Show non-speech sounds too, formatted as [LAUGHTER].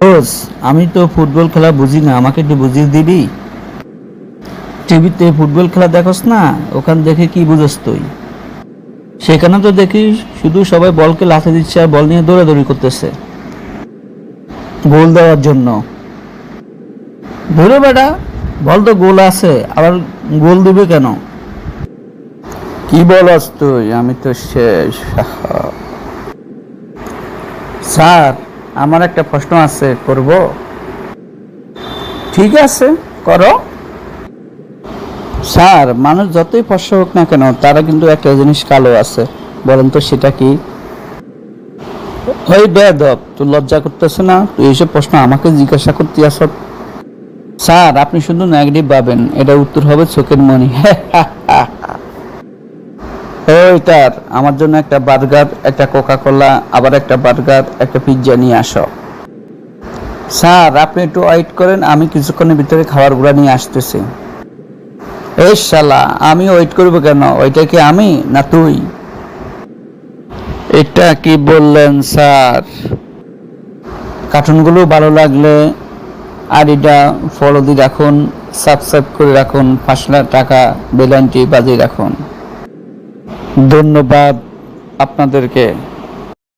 রোজ আমি তো ফুটবল খেলা বুঝি না আমাকে একটু বুঝিয়ে দিবি? টিভিতে ফুটবল খেলা দেখোস না ওখান দেখে কি বুঝোস তুই? সেখানে তো দেখি শুধু সবাই বলকে লাথি দিচ্ছে আর বল নিয়ে দৌড়াদৌড়ি করতেছে। গোল দেওয়ার জন্য। ধরে বেটা বল তো গোল আছে আবার গোল দিবে কেন? কি বলস তুই? আমি তো শেষ। স্যার আমার একটা প্রশ্ন আছে, করব? ঠিক আছে, করো। স্যার, মানুষ যতই ফর্সা হোক না কেন তারা কিন্তু একটা জিনিস কালো আছে। বলেন তো সেটা কি? ওই বেদব তুই লজ্জা করতেছে না? তুই এইসব প্রশ্ন আমাকে জিজ্ঞাসা করতে আস। স্যার, আপনি শুধু নেগেটিভ পাবেন এটা উত্তর হবে চোখের মনি। [LAUGHS] ওইটার আমার জন্য একটা বার্গার, একটা কোকা কোলা আবার একটা বার্গার, একটা পিৎজা নিয়ে আসো। স্যার, আপনি একটু ওয়েট করেন, আমি কিছুক্ষণের ভিতরে খাবারগুলো নিয়ে আসতেছি। এই শালা, আমি ওয়েট করব কেন? ওইটা কি আমি না তুই? এটা কি বললেন স্যার? কার্টুনগুলো ভালো লাগলে আর এটা ফলো দিয়ে রাখুন সাবস্ক্রাইব করে রাখুন, পাঁচ লাখ টাকা বেলানটি বাজিয়ে রাখুন। ধন্যবাদ আপনাদেরকে।